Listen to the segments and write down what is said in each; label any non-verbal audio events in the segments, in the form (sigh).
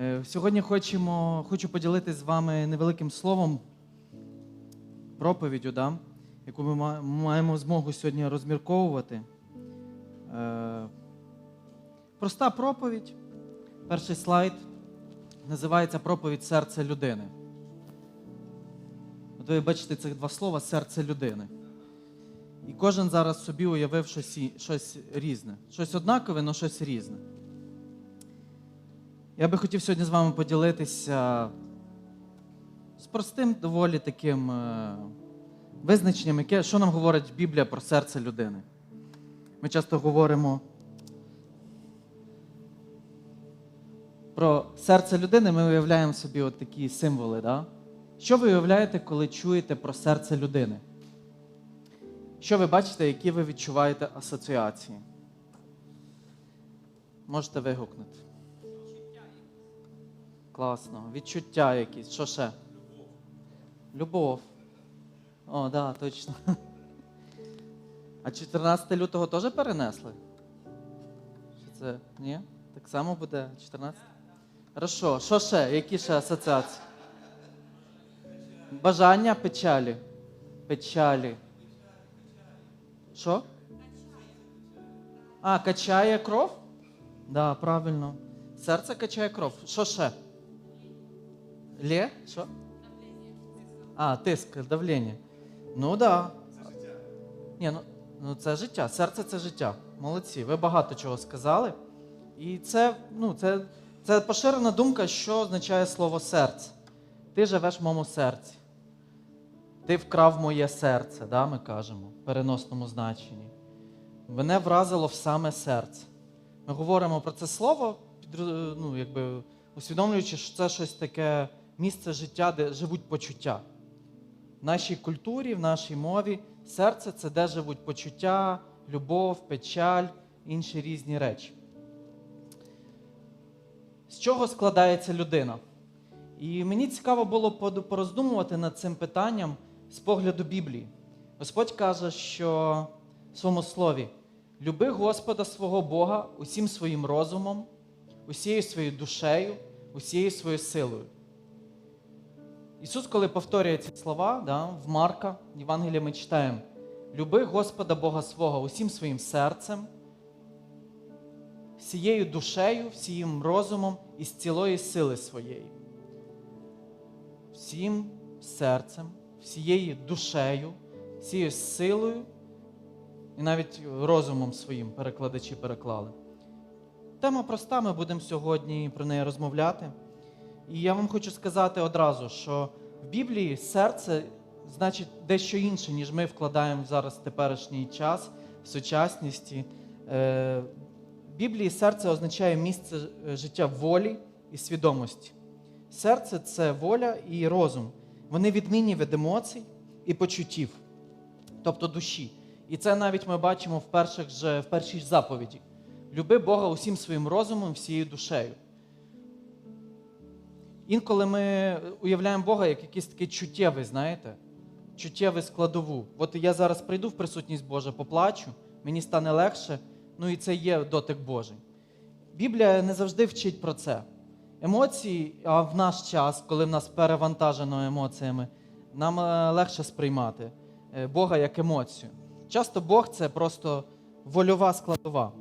Е, Сьогодні хочемо, хочу поділитися з вами невеликим словом, проповіддю, да, яку ми маємо змогу сьогодні розмірковувати. Е, Проста проповідь. Перший слайд називається проповідь серця людини. От ви бачите цих два слова серце людини. І кожен зараз собі уявив щось, щось різне. Щось однакове, але щось різне. Я би хотів сьогодні з вами поділитися з простим, доволі таким е, визначенням, яке, що нам говорить Біблія про серце людини. Ми часто говоримо про серце людини, ми уявляємо собі от такі символи. Да? Що ви уявляєте, коли чуєте про серце людини? Що ви бачите, які ви відчуваєте асоціації? Можете вигукнути. Класно. Відчуття якісь. Що ще? Любов. О, так, да, точно. (laughs) А 14 лютого теж перенесли? Чи це? Ні? Так само буде 14? Хорошо. Що ще? Які ще асоціації? Бажання печалі. Печалі. Що? А, качає кров? Так, да, правильно. Серце качає кров. Що ще? Лє? Що? А, тиск, давлення. Ну. Да. Ні, ну, ну це життя. Серце це життя. Молодці. Ви багато чого сказали. І це, ну, це, це поширена думка, що означає слово серце. Ти живеш в моєму серці. Ти вкрав моє серце, да, ми кажемо, в переносному значенні. Мене вразило в саме серце. Ми говоримо про це слово, ну, якби, усвідомлюючи, що це щось таке місце життя, де живуть почуття. В нашій культурі, в нашій мові серце це де живуть почуття, любов, печаль, інші різні речі. З чого складається людина? І мені цікаво було пороздумувати над цим питанням з погляду Біблії. Господь каже, що в своєму слові: люби Господа свого Бога усім своїм розумом, усією своєю душею, усією своєю силою. Ісус, коли повторює ці слова, да, в Марка, в Євангелії ми читаємо: люби Господа Бога свого усім своїм серцем, всією душею, всім розумом і з цілої сили своєї. Всім серцем, всією душею, всією силою і навіть розумом своїм перекладачі переклали. Тема проста, ми будемо сьогодні про неї розмовляти. І я вам хочу сказати одразу, що в Біблії серце значить дещо інше, ніж ми вкладаємо зараз в теперішній час, в сучасності. Е, В Біблії серце означає місце е, життя волі і свідомості. Серце це воля і розум. Вони відмінні від емоцій і почуттів, тобто душі. І це навіть ми бачимо в, перших же, в першій заповіді. Люби Бога усім своїм розумом, всією душею. Інколи ми уявляємо Бога як якийсь такий чуттєвий, знаєте, чуттєвий складову. От я зараз прийду в присутність Божа, поплачу, мені стане легше, ну і це є дотик Божий. Біблія не завжди вчить про це. Емоції, а в наш час, коли в нас перевантажено емоціями, нам е, легше сприймати е, Бога як емоцію. Часто Бог це просто вольова складова.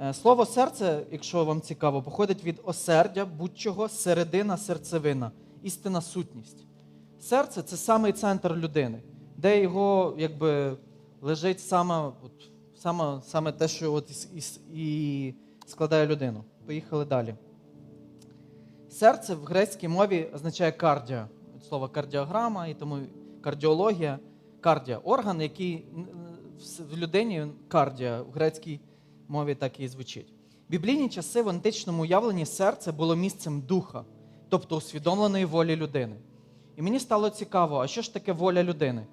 Е, Слово серце, якщо вам цікаво, походить від осердя, будь-чого, середина, серцевина, істинна сутність. Серце це самий центр людини, де його якби лежить саме, от, саме, саме те, що от і, і, складає людину. Поїхали далі. Серце в грецькій мові означає кардіо, від слова кардіограма, і тому кардіологія, кардіо орган, який в- людині кардіо в грецькій мові так і звучить. Біблійні часи в античному уявленні серце було місцем духа, тобто усвідомленої волі людини. І мені стало цікаво, а що ж таке воля людини?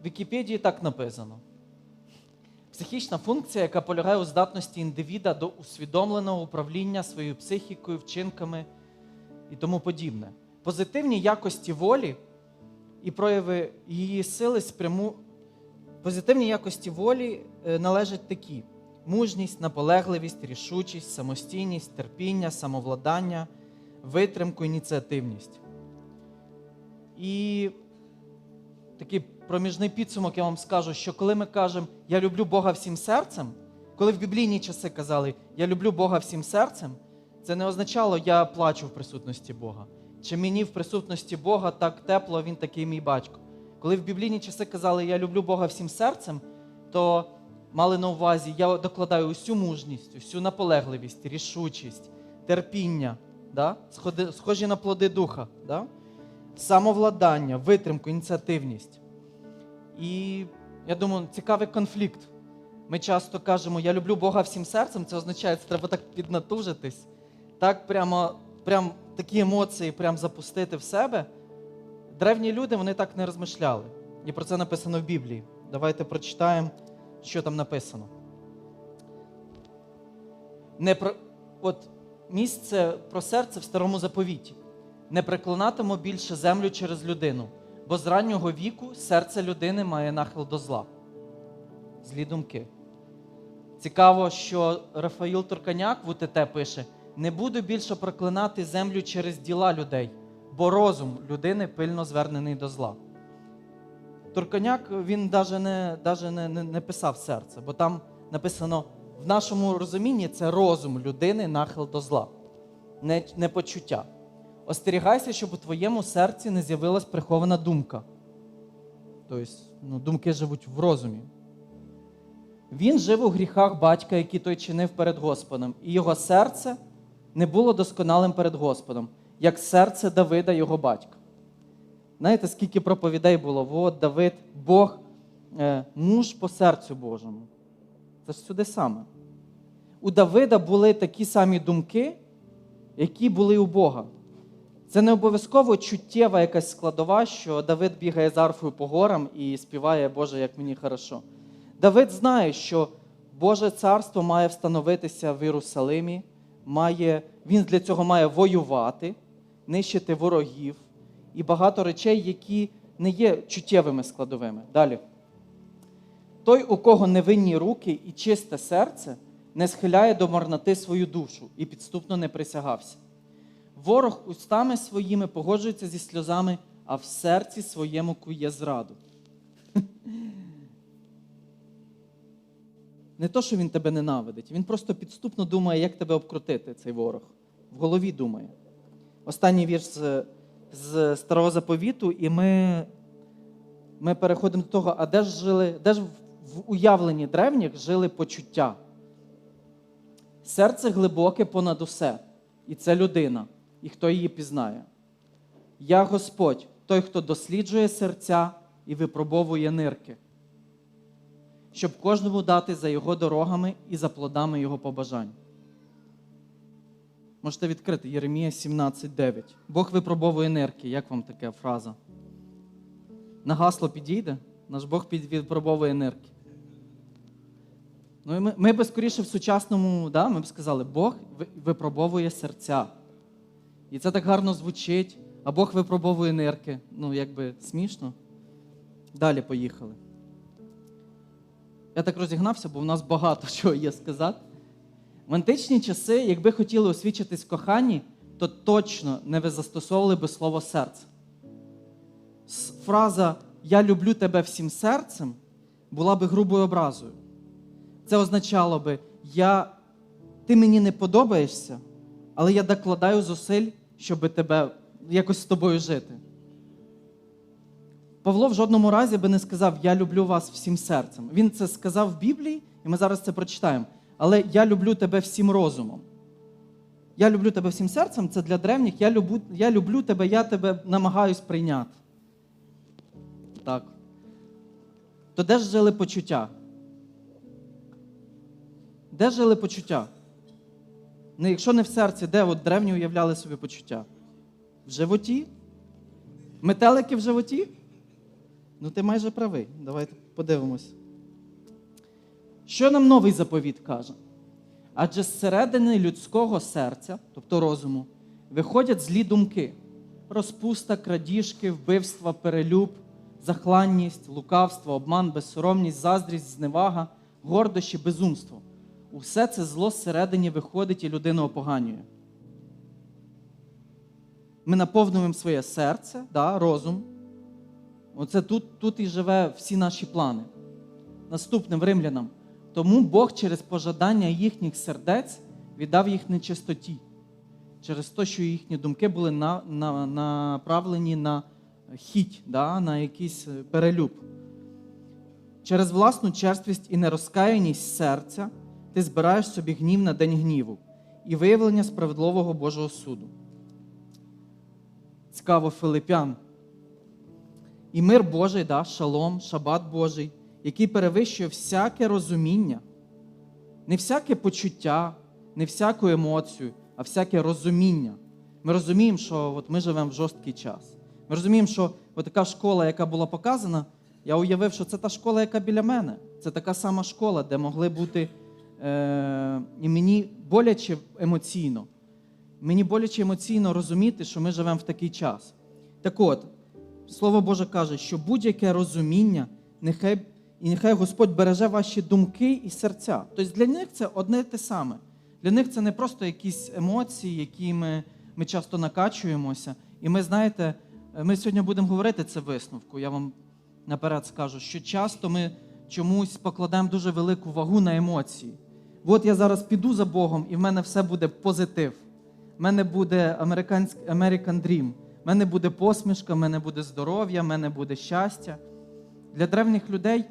В Вікіпедії так написано: психічна функція, яка полягає у здатності індивіда до усвідомленого управління своєю психікою, вчинками і тому подібне. Позитивні якості волі і прояви її сили спряму. Позитивні якості волі е, належать такі: мужність, наполегливість, рішучість, самостійність, терпіння, самовладання, витримку, ініціативність. І такий проміжний підсумок я вам скажу, що коли ми кажемо Я люблю Бога всім серцем, коли в біблійні часи казали Я люблю Бога всім серцем, це не означало я плачу в присутності Бога. Чи мені в присутності Бога так тепло, він такий мій батько. Коли в біблійні часи казали Я люблю Бога всім серцем, то мали на увазі, я докладаю усю мужність, усю наполегливість, рішучість, терпіння, да? Схожі на плоди духа, да? самовладання, витримку, ініціативність. І я думаю, цікавий конфлікт. Ми часто кажемо, я люблю Бога всім серцем, це означає, що треба так піднатужитись, так прямо, прям такі емоції прям запустити в себе. Древні люди вони так не розмишляли. І про це написано в Біблії. Давайте прочитаємо, що там написано. Не про... От місце про серце в старому заповіті. Не приклонатиму більше землю через людину, бо з раннього віку серце людини має нахил до зла. Злі думки. Цікаво, що Рафаїл Турканяк в УТТ пише: не буду більше проклинати землю через діла людей, бо розум людини пильно звернений до зла. Турканяк він навіть не, даже не, не, не писав серце, бо там написано: в нашому розумінні це розум людини нахил до зла, не, не почуття. Остерігайся, щоб у твоєму серці не з'явилась прихована думка. Тобто, ну, думки живуть в розумі. Він жив у гріхах батька, які той чинив перед Господом, і його серце не було досконалим перед Господом, як серце Давида, його батька. Знаєте, скільки проповідей було? От Давид, Бог, е, муж по серцю Божому. Це ж сюди саме. У Давида були такі самі думки, які були у Бога. Це не обов'язково чуттєва якась складова, що Давид бігає з арфою по горам і співає Боже, як мені хорошо. Давид знає, що Боже царство має встановитися в Єрусалимі, має, він для цього має воювати, нищити ворогів і багато речей, які не є чуттєвими складовими. Далі. Той, у кого невинні руки і чисте серце, не схиляє до марноти свою душу і підступно не присягався. Ворог устами своїми погоджується зі сльозами, а в серці своєму кує зраду. (laughs) Не то, що він тебе ненавидить, він просто підступно думає, як тебе обкрутити, цей ворог. В голові думає. Останній вірш з, з старого заповіту, і ми, ми переходимо до того, а де ж жили, де ж в, уявленні древніх жили почуття? Серце глибоке понад усе, і це людина, і хто її пізнає. Я Господь, той, хто досліджує серця і випробовує нирки щоб кожному дати за його дорогами і за плодами його побажань. Можете відкрити Єремія 17,9. Бог випробовує нирки. Як вам така фраза? На гасло підійде? Наш Бог випробовує нирки. Ну, ми, ми би скоріше в сучасному, да, ми б сказали, Бог випробовує серця. І це так гарно звучить, а Бог випробовує нирки. Ну, якби смішно. Далі поїхали. Я так розігнався, бо в нас багато (laughs) чого є сказати. В античні часи, якби хотіли освічитись в коханні, то точно не ви застосовували би слово серце. Фраза Я люблю тебе всім серцем була би грубою образою. Це означало би, я, ти мені не подобаєшся, але я докладаю зусиль, щоб тебе якось з тобою жити. Павло в жодному разі би не сказав Я люблю вас всім серцем. Він це сказав в Біблії, і ми зараз це прочитаємо. Але я люблю тебе всім розумом. Я люблю тебе всім серцем це для древніх. Я люблю, я люблю тебе, я тебе намагаюсь прийняти. Так. То де ж жили почуття? Де жили почуття? Не, якщо не в серці, де от древні уявляли собі почуття? В животі? Метелики в животі? Ну, ти майже правий. Давайте подивимось. Що нам новий заповіт каже? Адже зсередини людського серця, тобто розуму, виходять злі думки: розпуста, крадіжки, вбивства, перелюб, захланність, лукавство, обман, безсоромність, заздрість, зневага, гордощі, безумство. Усе це зло зсередині виходить і людину опоганює. ми наповнюємо своє серце, да, розум. Оце тут, тут і живе всі наші плани. Наступним римлянам. Тому Бог через пожадання їхніх сердець віддав їх нечистоті, через те, що їхні думки були на, на, направлені на хіть, да, на якийсь е, перелюб. Через власну черствість і нерозкаяність серця ти збираєш собі гнів на день гніву і виявлення справедливого Божого суду. Цікаво, Филипян. І мир Божий, да, шалом, шабат Божий, який перевищує всяке розуміння, не всяке почуття, не всяку емоцію, а всяке розуміння. Ми розуміємо, що от ми живемо в жорсткий час. Ми розуміємо, що от така школа, яка була показана, я уявив, що це та школа, яка біля мене. Це така сама школа, де могли бути. Е, і мені боляче емоційно. Мені боляче емоційно розуміти, що ми живемо в такий час. Так от, Слово Боже каже, що будь-яке розуміння, нехай, і нехай Господь береже ваші думки і серця. Тобто для них це одне те саме. Для них це не просто якісь емоції, якими ми часто накачуємося. І ми, знаєте, ми сьогодні будемо говорити це висновку. Я вам наперед скажу, що часто ми чомусь покладаємо дуже велику вагу на емоції. От я зараз піду за Богом, і в мене все буде позитив. В мене буде American Dream. В мене буде посмішка, в мене буде здоров'я, в мене буде щастя. Для древніх людей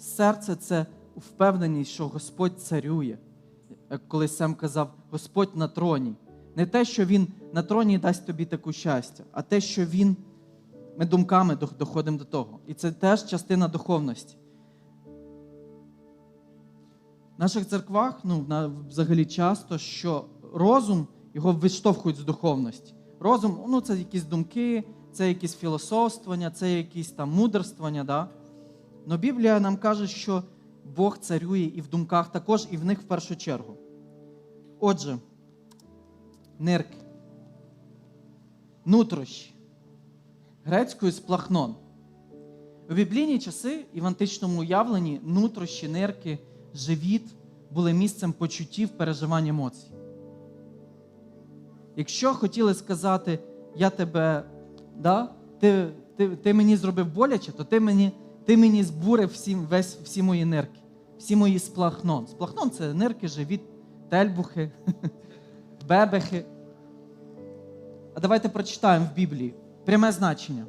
серце це впевненість, що Господь царює. Як колись сам казав, Господь на троні. Не те, що Він на троні дасть тобі таку щастя, а те, що Він, ми думками доходимо до того. І це теж частина духовності. В наших церквах, ну, взагалі часто, що розум його виштовхують з духовності. Розум, ну, це якісь думки, це якісь філософствування, це якісь там мудрствування. Да? Но Біблія нам каже, що Бог царює і в думках також, і в них в першу чергу. Отже, нирки, нутрощі, грецькою сплахнон. У біблійні часи і в античному уявленні нутрощі, нирки, живіт були місцем почуттів, переживань емоцій. Якщо хотіли сказати, я тебе, да, ти, ти, ти мені зробив боляче, то ти мені, ти мені збурив всі, весь, всі мої нирки, всі мої сплахнон. Сплахнон це нирки, живіт, тельбухи, (laughs) бебехи. А давайте прочитаємо в Біблії пряме значення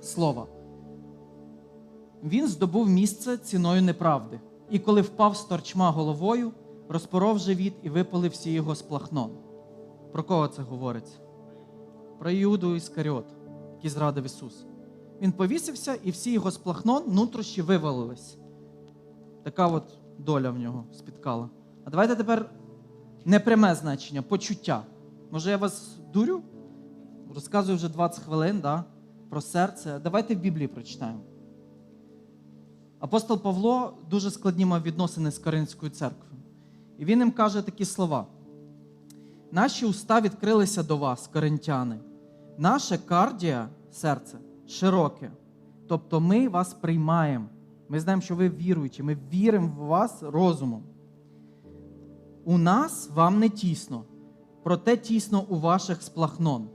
слова. Він здобув місце ціною неправди, і коли впав з торчма головою, розпоров живіт і випалив всі його сплахнон. Про кого це говориться? Про Іуду Іскаріот, який зрадив Ісус. Він повісився, і всі його сплахнон нутрощі вивалились. Така от доля в нього спіткала. А давайте тепер непряме значення, почуття. Може, я вас дурю? Розказую вже 20 хвилин да, про серце. Давайте в Біблії прочитаємо. Апостол Павло дуже складні мав відносини з Коринською церквою. І він їм каже такі слова. Наші уста відкрилися до вас, коринтяни. Наше кардія, серце, широке. Тобто ми вас приймаємо. Ми знаємо, що ви віруючі, ми віримо в вас розумом. У нас вам не тісно, проте тісно у ваших сплахнон.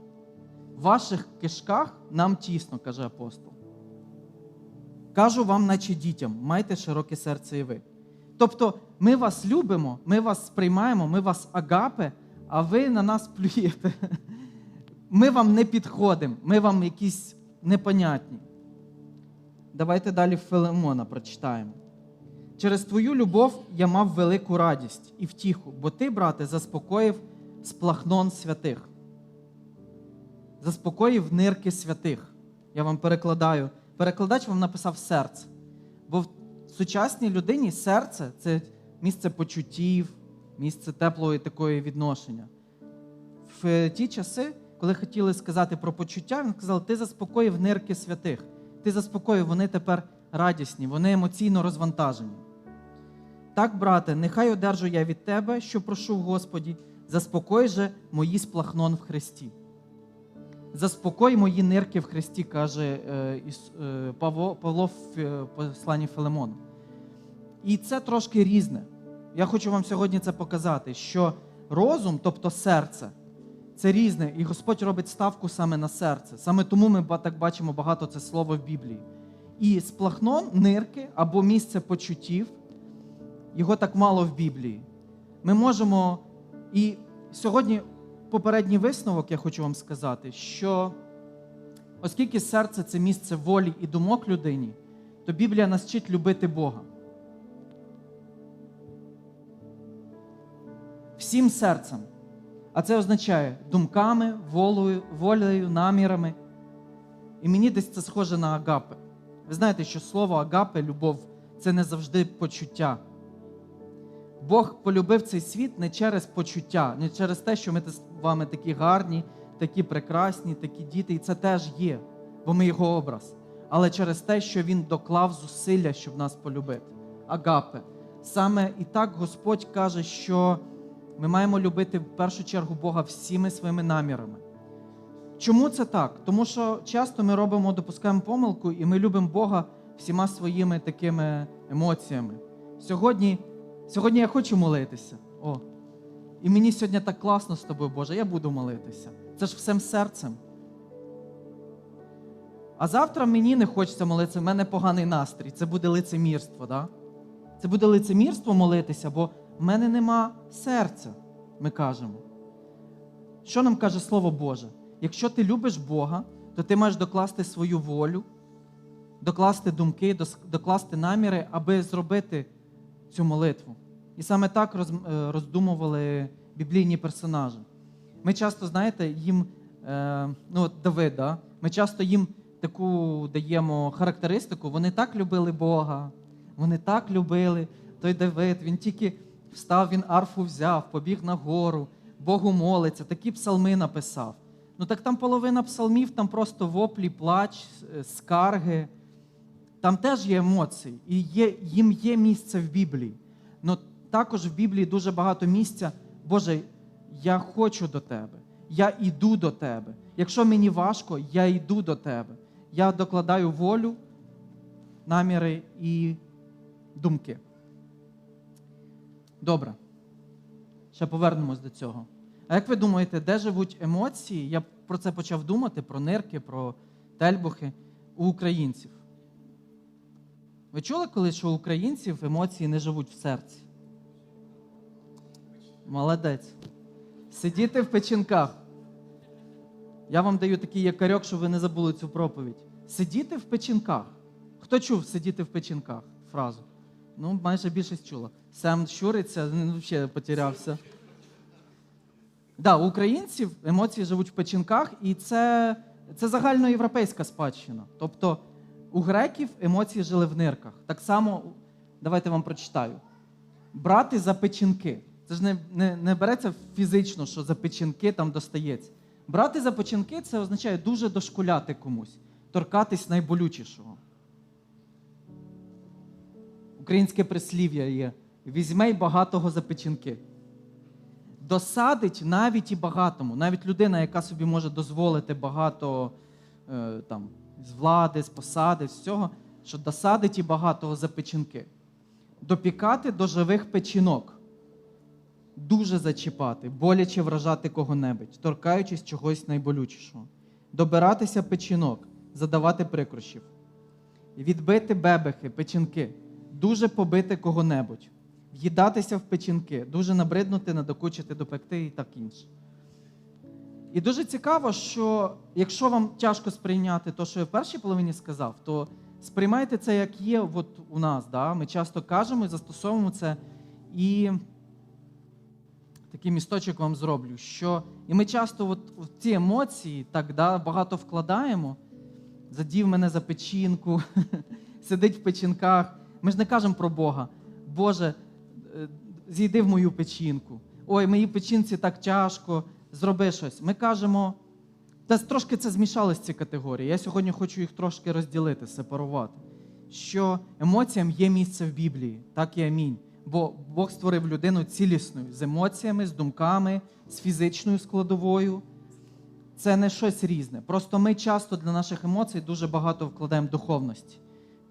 В ваших кишках нам тісно, каже апостол. Кажу вам, наче дітям, майте широке серце і ви. Тобто, ми вас любимо, ми вас сприймаємо, ми вас агапе, а ви на нас плюєте. (laughs) Ми вам не підходимо, ми вам якісь непонятні. Давайте далі Филимона прочитаємо. Через твою любов я мав велику радість і втіху, бо ти, брате, заспокоїв сплахнон святих. Заспокоїв нирки святих. Я вам перекладаю. Перекладач вам написав серце. Бо в сучасній людині серце це місце почуттів, місце теплого і такої відношення. В ті часи, коли хотіли сказати про почуття, він сказав: ти заспокоїв нирки святих. Ти заспокоїв, вони тепер радісні, вони емоційно розвантажені. Так, брате, нехай одержу я від тебе, що прошу в Господі, заспокой же мої сплахнон в Христі. Заспокой мої нирки в Христі, каже е, е, Павло, Павло в е, посланні Филимону. І це трошки різне. Я хочу вам сьогодні це показати, що розум, тобто серце, Це різне, і Господь робить ставку саме на серце. Саме тому ми так бачимо багато це слово в Біблії. І сплахнон, нирки або місце почуттів, його так мало в Біблії. Ми можемо. І сьогодні попередній висновок я хочу вам сказати, що оскільки серце це місце волі і думок людині, то Біблія нас вчить любити Бога. Всім серцем. А це означає думками, волею, волею, намірами. І мені десь це схоже на агапи. Ви знаєте, що слово агапи, любов це не завжди почуття. Бог полюбив цей світ не через почуття, не через те, що ми з вами такі гарні, такі прекрасні, такі діти, і це теж є, бо ми його образ. Але через те, що Він доклав зусилля, щоб нас полюбити. Агапе. Саме і так Господь каже, що ми маємо любити в першу чергу Бога всіми своїми намірами. Чому це так? Тому що часто ми робимо, допускаємо помилку, і ми любимо Бога всіма своїми такими емоціями. Сьогодні, сьогодні я хочу молитися. О, і мені сьогодні так класно з тобою, Боже, я буду молитися. Це ж всім серцем. А завтра мені не хочеться молитися, в мене поганий настрій. Це буде лицемірство, да? Це буде лицемірство молитися, бо в мене нема серця, ми кажемо. Що нам каже Слово Боже? Якщо ти любиш Бога, то ти маєш докласти свою волю, докласти думки, докласти наміри, аби зробити цю молитву. І саме так е, роздумували біблійні персонажі. Ми часто, знаєте, їм, е, ну от Давид, ми часто їм таку даємо характеристику, вони так любили Бога, вони так любили. Той Давид, він тільки встав, він арфу взяв, побіг на гору, Богу молиться, такі псалми написав. Ну так там половина псалмів, там просто воплі, плач, е, скарги. Там теж є емоції, і є, їм є місце в Біблії. Ну також в Біблії дуже багато місця. Боже, я хочу до Тебе, я йду до Тебе. Якщо мені важко, я йду до Тебе. Я докладаю волю, наміри і думки. Добре. Ще повернемось до цього. А як ви думаєте, де живуть емоції? Я про це почав думати, про нирки, про тельбухи у українців. Ви чули колись, що у українців емоції не живуть в серці? Молодець. Сидіти в печінках. Я вам даю такий якорьок, щоб ви не забули цю проповідь. Сидіти в печінках. Хто чув сидіти в печінках? Фразу? Ну, майже більшість чула. Сам щуриться, він взагалі потерявся. Да, у українців емоції живуть в печінках, і це, це загальноєвропейська спадщина. Тобто у греків емоції жили в нирках. Так само, давайте вам прочитаю. Брати за печінки. Це ж не, не, не береться фізично, що за печінки там достається. Брати за печінки це означає дуже дошкуляти комусь, торкатись найболючішого. Українське прислів'я є: візьмей багатого за печінки. Досадить навіть і багатому, навіть людина, яка собі може дозволити багато е, там, з влади, з посади, з цього, що досадить і багатого за печінки. Допікати до живих печінок, дуже зачіпати, боляче вражати кого-небудь, торкаючись чогось найболючішого, добиратися печінок, задавати прикрощів, відбити бебехи, печінки, дуже побити кого-небудь, в'їдатися в печінки, дуже набриднути, надокучити, допекти і так інше. І дуже цікаво, що якщо вам тяжко сприйняти те, що я в першій половині сказав, то сприймайте це як є от у нас. Да? Ми часто кажемо і застосовуємо це. І такий місточок вам зроблю, що і ми часто от, в ці емоції так да, багато вкладаємо. Задів мене за печінку, (laughs) сидить в печінках. Ми ж не кажемо про Бога. Боже, зійди в мою печінку. Ой, моїй печінці так тяжко, зроби щось. Ми кажемо, та трошки це змішались ці категорії. Я сьогодні хочу їх трошки розділити, сепарувати. Що емоціям є місце в Біблії, так і амінь. Бо Бог створив людину цілісною з емоціями, з думками, з фізичною складовою. Це не щось різне. Просто ми часто для наших емоцій дуже багато вкладаємо духовності.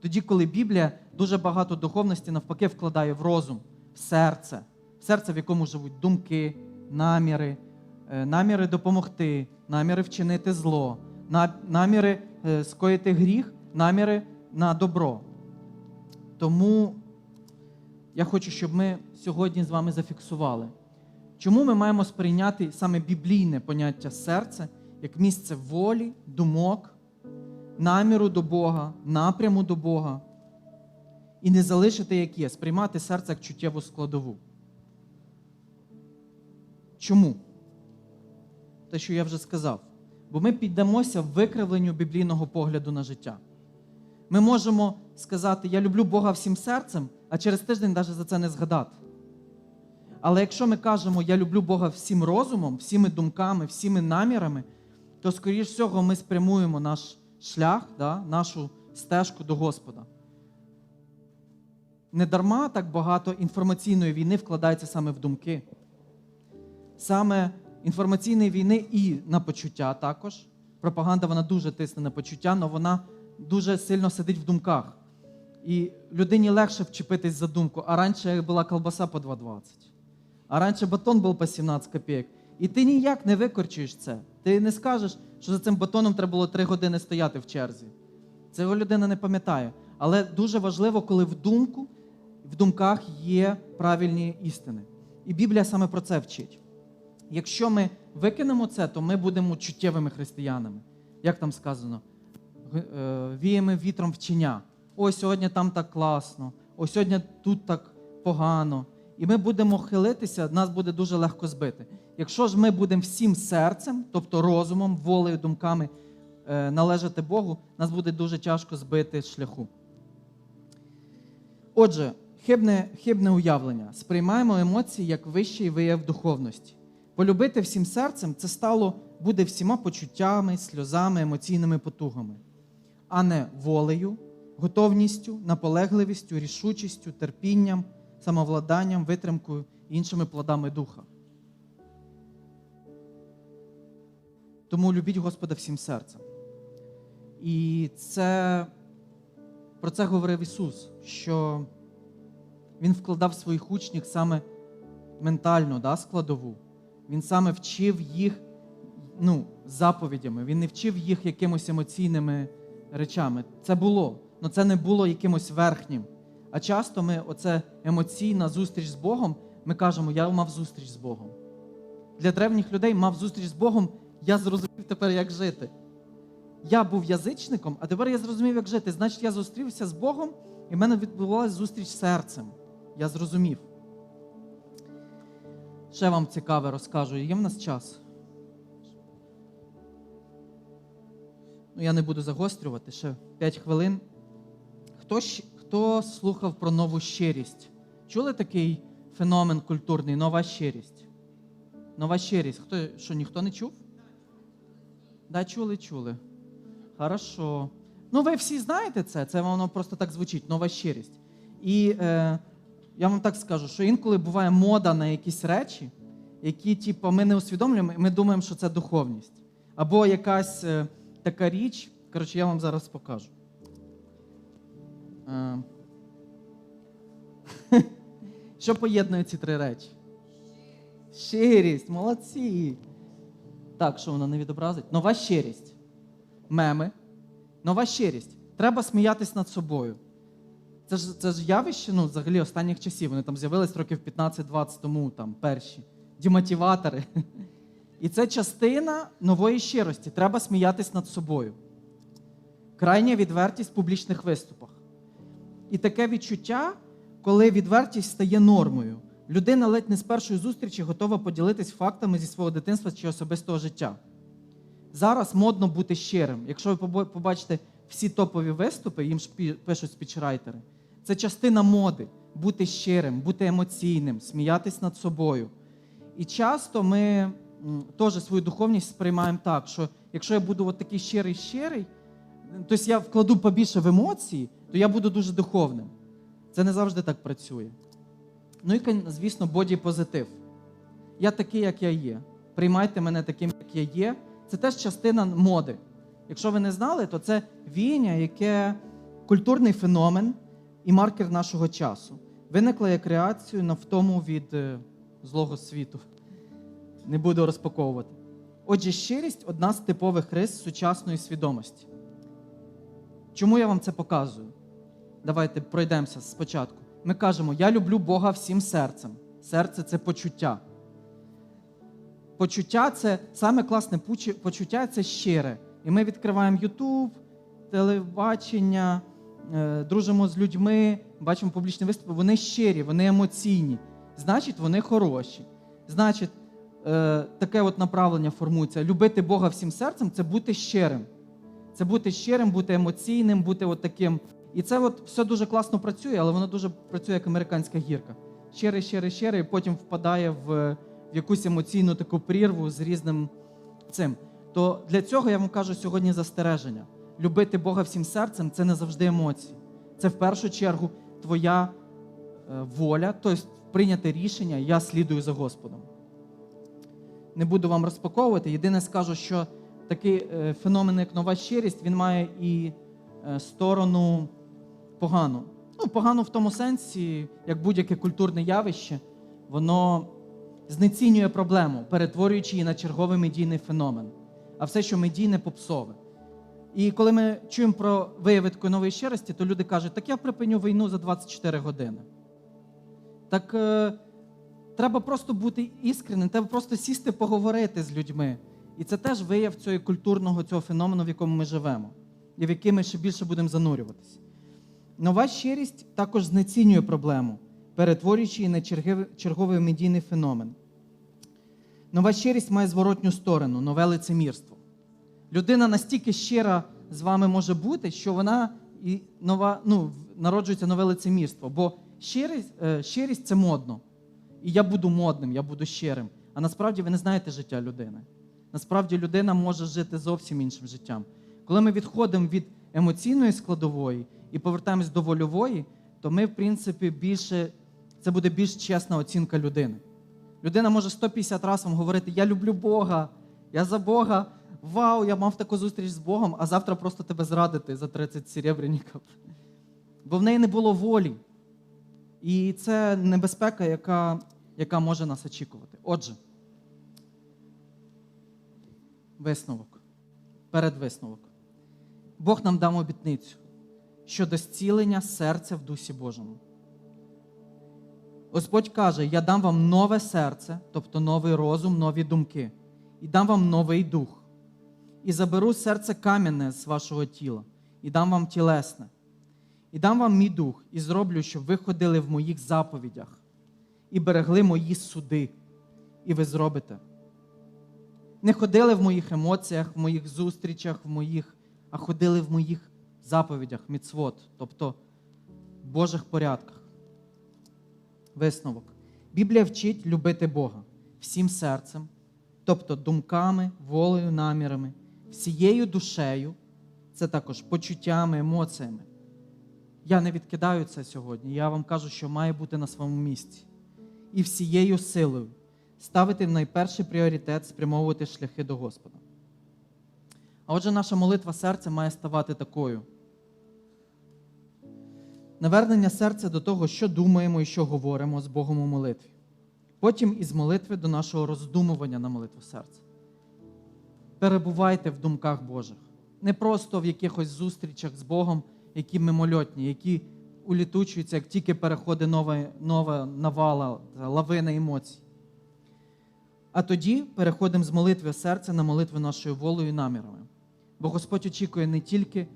Тоді, коли Біблія дуже багато духовності навпаки вкладає в розум, серце, серце, в якому живуть думки, наміри, е, наміри допомогти, наміри вчинити зло, наміри е, скоїти гріх, наміри на добро. Тому я хочу, щоб ми сьогодні з вами зафіксували, чому ми маємо сприйняти саме біблійне поняття серце як місце волі, думок, наміру до Бога, напряму до Бога, і не залишити як є, сприймати серце як чуттєву складову. Чому? Те, що я вже сказав. Бо ми піддамося викривленню біблійного погляду на життя. Ми можемо сказати, я люблю Бога всім серцем, а через тиждень навіть за це не згадати. Але якщо ми кажемо, я люблю Бога всім розумом, всіми думками, всіми намірами, то, скоріш всього, ми спрямуємо наш шлях, да, нашу стежку до Господа. Недарма так багато інформаційної війни вкладається саме в думки. Саме інформаційної війни і на почуття також. Пропаганда вона дуже тисне на почуття, але вона дуже сильно сидить в думках. І людині легше вчепитись за думку. А раніше була колбаса по 2,20. А раніше батон був по 17 копійок. І ти ніяк не викорчуєш це. Ти не скажеш, що за цим батоном треба було 3 години стояти в черзі. Цього людина не пам'ятає. Але дуже важливо, коли в думку, в думках є правильні істини. І Біблія саме про це вчить. Якщо ми викинемо це, то ми будемо чуттєвими християнами. Як там сказано? Е, Віємо вітром вчення. Ось сьогодні там так класно, ось сьогодні тут так погано. І ми будемо хилитися, нас буде дуже легко збити. Якщо ж ми будемо всім серцем, тобто розумом, волею, думками е, належати Богу, нас буде дуже тяжко збити шляху. Отже, хибне, хибне уявлення. Сприймаємо емоції як вищий вияв духовності. Полюбити всім серцем це стало буде всіма почуттями, сльозами, емоційними потугами, а не волею, готовністю, наполегливістю, рішучістю, терпінням, самовладанням, витримкою і іншими плодами духа. Тому любіть Господа всім серцем. І це про це говорив Ісус, що Він вкладав своїх учнів саме ментальну да, складову. Він саме вчив їх ну, заповідями, він не вчив їх якимось емоційними речами. Це було, але це не було якимось верхнім. А часто ми, оце емоційна зустріч з Богом, ми кажемо, я мав зустріч з Богом. Для древніх людей мав зустріч з Богом, я зрозумів тепер, як жити. Я був язичником, а тепер я зрозумів, як жити. Значить, я зустрівся з Богом, і в мене відбувалася зустріч з серцем. Я зрозумів. Ще вам цікаве розкажу. Є в нас час. Ну, я не буду загострювати ще 5 хвилин. Хто, хто слухав про нову щирість? Чули такий феномен культурний нова щирість? Нова щирість. Хто, що ніхто не чув? Да, чули, чули. Хорошо. Ну, ви всі знаєте це, це воно просто так звучить, нова щирість. І е, я вам так скажу, що інколи буває мода на якісь речі, які, типу, ми не усвідомлюємо, і ми думаємо, що це духовність. Або якась е, така річ. Коротше, я вам зараз покажу. Е, (laughs) що поєднує ці три речі? Щирість, молодці. Так, що воно не відобразить? Нова щирість. Меми. Нова щирість. Треба сміятись над собою. Це ж, це ж явище, ну, взагалі, останніх часів. Вони там з'явились років 15-20 тому, там, перші. Демотиватори. І це частина нової щирості. Треба сміятись над собою. Крайня відвертість в публічних виступах. І таке відчуття, коли відвертість стає нормою. Людина ледь не з першої зустрічі готова поділитись фактами зі свого дитинства чи особистого життя. Зараз модно бути щирим. Якщо ви побачите всі топові виступи, їм пишуть спічрайтери, це частина моди бути щирим, бути емоційним, сміятись над собою. І часто ми теж свою духовність сприймаємо так, що якщо я буду от такий щирий щирий, тобто я вкладу побільше в емоції, то я буду дуже духовним. Це не завжди так працює. Ну і, звісно, боді-позитив. Я такий, як я є. Приймайте мене таким, як я є. Це теж частина моди. Якщо ви не знали, то це віяння, яке культурний феномен і маркер нашого часу. Виникла як реакцію на втому від е, злого світу. Не буду розпаковувати. Отже, щирість одна з типових рис сучасної свідомості. Чому я вам це показую? Давайте пройдемося спочатку. Ми кажемо, я люблю Бога всім серцем. Серце це почуття. Почуття це саме класне почуття це щире. І ми відкриваємо Ютуб, телебачення, дружимо з людьми, бачимо публічні виступи. Вони щирі, вони емоційні. Значить, вони хороші. Значить, е, таке от направлення формується. Любити Бога всім серцем це бути щирим. Це бути щирим, бути емоційним, бути от таким. І це от все дуже класно працює, але воно дуже працює як американська гірка. Щирий, щирий, щирий, і потім впадає в, в якусь емоційну таку прірву з різним цим. То для цього я вам кажу сьогодні застереження. Любити Бога всім серцем це не завжди емоції. Це в першу чергу твоя е, воля, тобто прийняти рішення, я слідую за Господом. Не буду вам розпаковувати. Єдине скажу, що такий е, феномен, як нова щирість, він має і е, сторону погану. Ну, погано в тому сенсі, як будь-яке культурне явище, воно знецінює проблему, перетворюючи її на черговий медійний феномен. А все, що медійне, попсове. І коли ми чуємо про вияви такої нової щирості, то люди кажуть, так я припиню війну за 24 години. Так е, треба просто бути іскренним, треба просто сісти поговорити з людьми. І це теж вияв цього культурного цього феномену, в якому ми живемо, і в який ми ще більше будемо занурюватися. Нова щирість також знецінює проблему, перетворюючи її на черговий медійний феномен. Нова щирість має зворотню сторону, нове лицемірство. Людина настільки щира з вами може бути, що вона і нова, ну, народжується нове лицемірство. Бо щирість, е, щирість це модно. І я буду модним, я буду щирим. А насправді ви не знаєте життя людини. Насправді людина може жити зовсім іншим життям. Коли ми відходимо від емоційної складової і повертаємось до вольової, то ми, в принципі, більше це буде більш чесна оцінка людини. Людина може 150 разів вам говорити: Я люблю Бога, я за Бога, вау, я мав таку зустріч з Богом, а завтра просто тебе зрадити за 30 серебряників. Бо в неї не було волі. І це небезпека, яка, яка може нас очікувати. Отже, висновок. Перед висновок. Бог нам дав обітницю щодо зцілення серця в Дусі Божому. Господь каже: Я дам вам нове серце, тобто новий розум, нові думки, і дам вам новий дух. І заберу серце кам'яне з вашого тіла, і дам вам тілесне, і дам вам мій дух, і зроблю, щоб ви ходили в моїх заповідях і берегли мої суди, і ви зробите. Не ходили в моїх емоціях, в моїх зустрічах, в моїх, а ходили в моїх заповідях, міцвот, тобто в Божих порядках. Висновок. Біблія вчить любити Бога всім серцем, тобто думками, волею, намірами, всією душею, це також почуттями, емоціями. Я не відкидаю це сьогодні. Я вам кажу, що має бути на своєму місці. І всією силою ставити в найперший пріоритет, спрямовувати шляхи до Господа. А отже, наша молитва серця має ставати такою. Навернення серця до того, що думаємо і що говоримо з Богом у молитві. Потім із молитви до нашого роздумування на молитву серця. Перебувайте в думках Божих. Не просто в якихось зустрічах з Богом, які мимольотні, які улітучуються, як тільки переходить нова, нова навала, лавина емоцій. А тоді переходимо з молитви серця на молитву нашою волею і намірами. Бо Господь очікує не тільки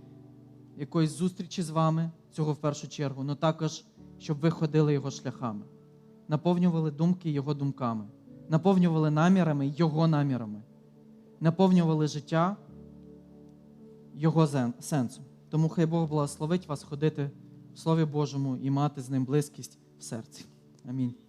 якоїсь зустрічі з вами, цього в першу чергу, але також, щоб ви ходили його шляхами, наповнювали думки його думками, наповнювали намірами його намірами, наповнювали життя його сенсом. Тому хай Бог благословить вас ходити в Слові Божому і мати з ним близькість в серці. Амінь.